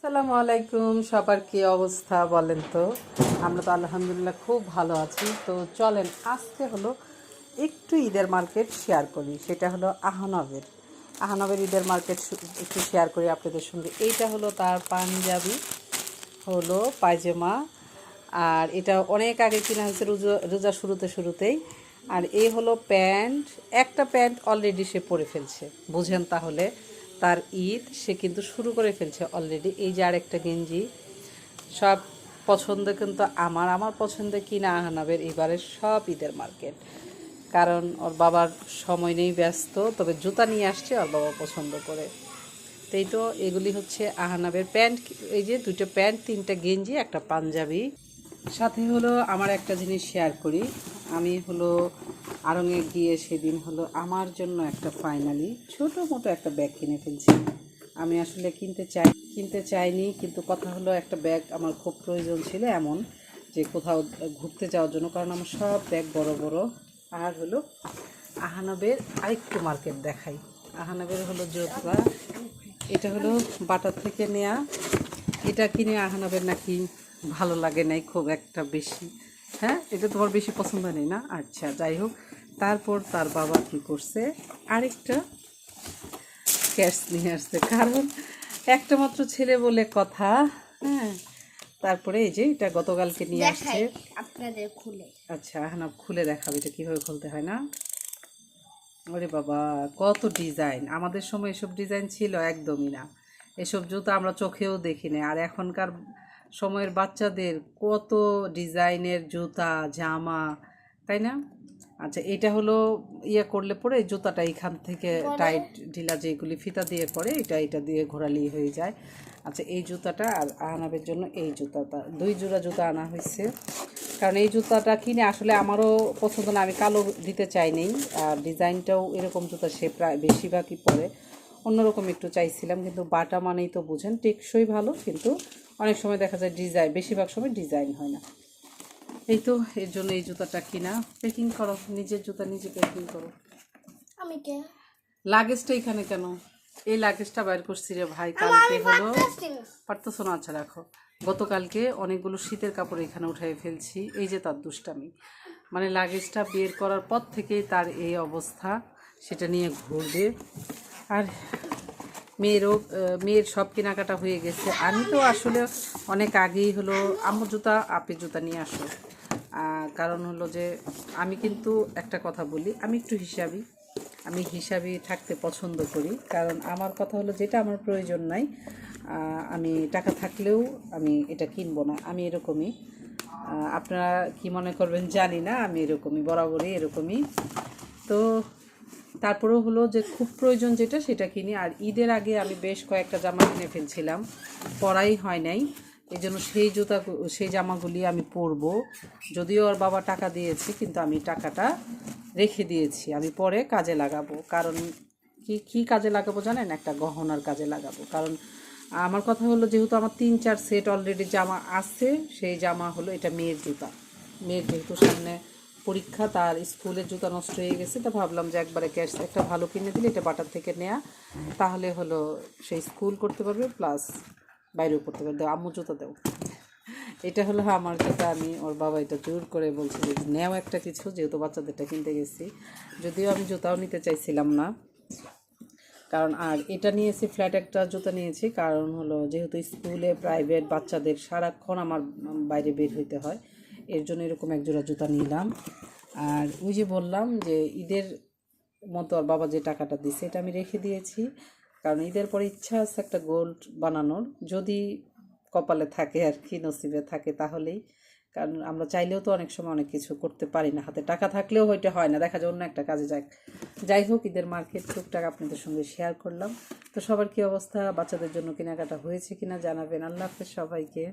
আসসালামু আলাইকুম। সবার কি অবস্থা বলেন তো? আমরা তো আলহামদুলিল্লাহ খুব ভালো আছি। তো চলেন, আজকে হলো একটু ঈদের মার্কেট শেয়ার করি। সেটা হলো আহনবের। আহনবের ঈদের মার্কেট একটু শেয়ার করি আপনাদের সঙ্গে। এইটা হলো তার পাঞ্জাবি, হলো পায়জামা, আর এটা অনেক আগে কিনা হয়েছে রোজা রোজা শুরুতে শুরুতেই। আর এই হলো প্যান্ট। একটা প্যান্ট অলরেডি সে পরে ফেলছে। বুঝেন তাহলে। তার ঈদ সে কিন্তু শুরু করে ফেলছে অলরেডি এই যে আরেকটা গেঞ্জি, সব পছন্দ কিন্তু আমার আমার পছন্দ কিনা আহানাবের এবারে সব ঈদের মার্কেট। কারণ ওর বাবার সময় নেই ব্যস্ত, তবে জুতা নিয়ে আসছে ওর বাবা পছন্দ করে। তাই তো এগুলি হচ্ছে আহানাবের প্যান্ট, এই যে দুটো প্যান্ট, তিনটা গেঞ্জি, একটা পাঞ্জাবি। সাথে হলো আমার একটা জিনিস শেয়ার করি। আমি হলো আড়ঙে গিয়ে সেদিন হলো আমার জন্য একটা ফাইনালি ছোট মোটো একটা ব্যাগ কিনে ফেলছি। আমি আসলে কিনতে চাই, কিনতে চাইনি, কিন্তু কথা হলো একটা ব্যাগ আমার খুব প্রয়োজন ছিল এমন যে কোথাও ঘুরতে যাওয়ার জন্য, কারণ আমার সব ব্যাগ বড় বড়। আর হলো আহানবের আরেকটু মার্কেট দেখাই। আহানবের হলো জোতরা। এটা হলো বাটার থেকে নেয়া। এটা কিনে আহানবের নাকি ভালো লাগে নাই খুব একটা বেশি। হ্যাঁ এটা তোমার বেশি পছন্দ নেই না? আচ্ছা যাই হোক। তারপর তার বাবা কি করছে? আরেকটা ক্যাশ নিয়ে আসছে। কারণ একটা মাত্র ছেলে বলে কথা হ্যাঁ। তারপরে এই যে এটা গতকালকে নিয়ে আসছে। দেখাই আপনাদের খুলে। আচ্ছা হানাব খুলে দেখাবে এটা কীভাবে খুলতে হয় না? ওরে বাবা কত ডিজাইন। আমাদের সময় এসব ডিজাইন ছিল একদমই না। এসব জুতো আমরা চোখেও দেখিনি। আর এখনকার সময়ের বাচ্চাদের কত ডিজাইনের জুতা জামা তাই না? আচ্ছা এটা হলো ইয়ে করলে পরে জুতাটা এখান থেকে টাইট ঢিলা যেগুলি ফিতা দিয়ে করে এটা এটা দিয়ে ঘোরালি হয়ে যায়। আচ্ছা এই জুতাটা আর আনাবের জন্য এই জুতাটা দুই জোড়া জুতা আনা হয়েছে। কারণ এই জুতাটা কিনে আসলে আমারও পছন্দ না আমি কালো দিতে চাইনি আর ডিজাইনটাও এরকম জুতা সে প্রায় বেশিরভাগই পরে। অন্যরকম একটু চাইছিলাম কিন্তু বাটা মানেই তো বুঝেন টেকসই ভালো কিন্তু অনেক সময় দেখা যায় ডিজাইন বেশিরভাগ সময় ডিজাইন হয় না। এই তো এর জন্য এই জুতাটা কিনা। প্যাকিং করো নিজের জুতা নিজে প্যাকিং করো। আমি কে? লাগেজটা এখানে কেন? এই লাগেজটা বাইর করছি রে ভাই কালকে হলো পারতেছো না আচ্ছা রাখো। গতকালকে অনেকগুলো শীতের কাপড় এখানে উঠাই ফেলছি এই যে তার দুষ্টামি। মানে লাগেজটা বের করার পর থেকেই তার এই অবস্থা সেটা নিয়ে ঘুরবে। আর মেয়েরও মেয়ের সব কেনাকাটা হয়ে গেছে। আমি তো আসলে অনেক আগেই হলো আম্মু জুতা আপি জুতা নিয়ে আসো। কারণ হলো যে আমি কিন্তু একটা কথা বলি, আমি একটু হিসাবই আমি হিসাবে থাকতে পছন্দ করি, কারণ আমার কথা হলো যেটা আমার প্রয়োজন নাই আমি টাকা থাকলেও আমি এটা কিনবো না, আমি এরকমই। আপনারা কি মনে করবেন জানি না, আমি এরকমই, বরাবরই এরকমই। তো তারপরেও হলো যে খুব প্রয়োজন যেটা সেটা কিনি আর ঈদের আগে আমি বেশ কয়েকটা জামা কিনে ফেলছিলাম। পরাই হয় নাই। এই জন্য সেই জুতা সেই জামাগুলি আমি পরবো। যদিও ওর বাবা টাকা দিয়েছে, কিন্তু আমি টাকাটা রেখে দিয়েছি। আমি পরে কাজে লাগাবো। কারণ কি কি কাজে লাগাবো জানেন? একটা গহনার কাজে লাগাবো। কারণ আমার কথা হলো যেহেতু আমার তিন, চার সেট অলরেডি জামা আছে, সেই জামা হলো এটা মেয়ের জুতা। মেয়ের যেহেতু সামনে পরীক্ষা, তার স্কুলের জুতা নষ্ট হয়ে গেছে, তা ভাবলাম যে একবারে ক্যাশ, একটা ভালো কিনে দিলে এটা বাটার থেকে নেয়া। তাহলে হলো সেই স্কুল করতে পারবে, প্লাস বাইরেও করতে পারবে। আম্মু জুতা দাও। এটা হলো আমার জুতা, আমি ওর বাবা এটা জোর করে বলছে যে, নেও একটা কিছু, যেহেতু বাচ্চাদেরটা কিনতে গেছি। যদিও আমি জুতাও নিতে চাইছিলাম না। কারণ, আর এটা নিয়েছি ফ্ল্যাট একটা জুতা নিয়েছি, কারণ হলো যেহেতু স্কুলে প্রাইভেট বাচ্চাদের সারাক্ষণ আমার বাইরে বের হইতে হয় এর জন্য এরকম এক জোড়া জুতা নিলাম। আর ওই যে বললাম যে ঈদের মতো আর বাবা যে টাকাটা দিছে, এটা আমি রেখে দিয়েছি। কারণ ঈদের পরে ইচ্ছা আছে একটা গোল্ড বানানোর। যদি কপালে থাকে আর কি, নসিবে থাকে তাহলেই। কারণ আমরা চাইলেও তো অনেক সময় অনেক কিছু করতে পারি না। হাতে টাকা থাকলেও হয়তো হয় না। দেখা যায় অন্য একটা কাজে যাক। যাই হোক, ঈদের মার্কেট টুকটাক আপনাদের সঙ্গে শেয়ার করলাম। তো সবার কি অবস্থা? বাচ্চাদের জন্য কেনাকাটা হয়েছে কিনা জানাবেন। আল্লাহ হাফেজ সবাইকে।